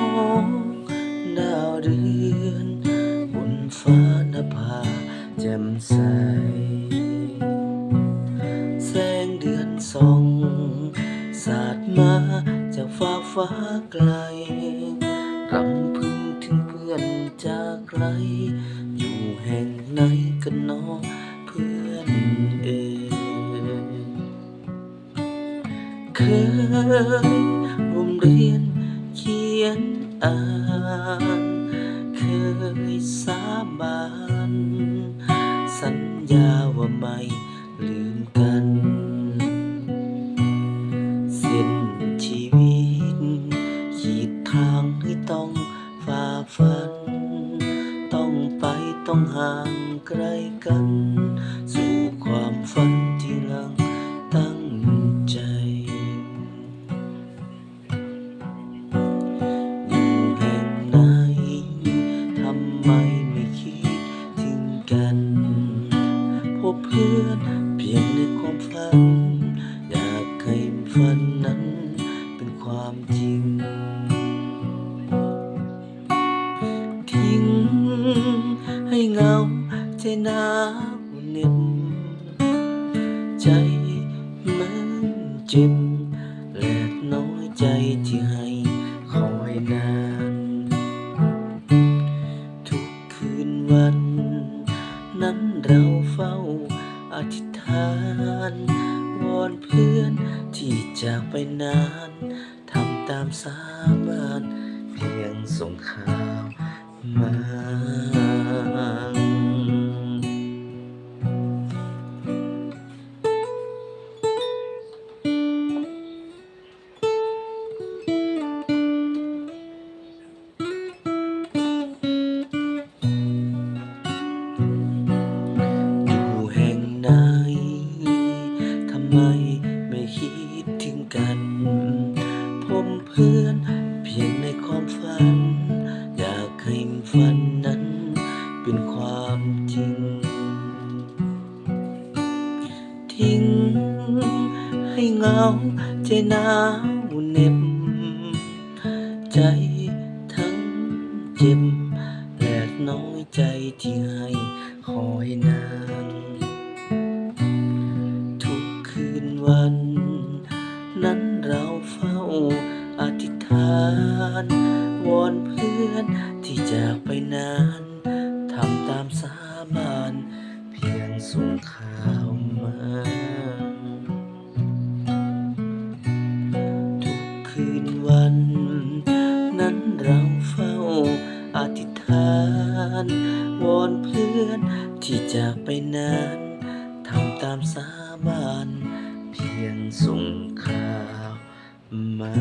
องดาวเดือนบนฟ้านภาแจ่มใส แสงเดือนส่อง สาดมาจากฟ้าฟ้าไกลรำพึงถึงเพื่อนจากไกล อยู่แห่งไหนกันเนอเพื่อนเอ่ยเคยร่วมเรียน อ่านเคยสาบานสัญญาว่าไม่ลืมกัน เส้นชีวิต ขีดทางให้ต้องฝ่าฟัน ต้องไปต้องห่างไกลกัน ไมไม่คิดถึงกัน พบเพื่อนเพียงในความฝัน อยากให้ฝันนั้นเป็นความจริง ทิ้งให้เงาใจหนาวเหน็บใจมันเจ็บ วัน นั้นเราเฝ้าอธิษฐานวอนเพื่อนที่จากไปนานทำตามสาบานเพียงส่งข่าวมา พื่อน เพียงในความฝัน อยากให้ฝันนั้นเป็นความจริง ทิ้งให้เหงาใจหนาวเหน็บใจ วอนเพื่อนที่จากไปนานทำตามสาบานเพียงส่งข่าวมา ทุกคืนวัน นั้นเราเฝ้าอธิษฐานวอนเพื่อนที่จากไปนานทำตามสาบานเพียงส่งข่าวมา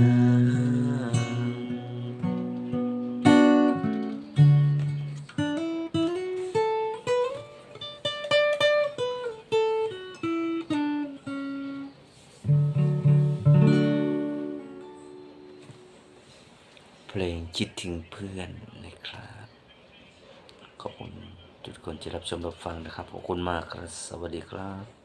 ลงคิดถึงเพื่อนนะครับ ขอบคุณทุกคนที่รับชมรับฟังนะครับ ขอบคุณมากครับ สวัสดีครับ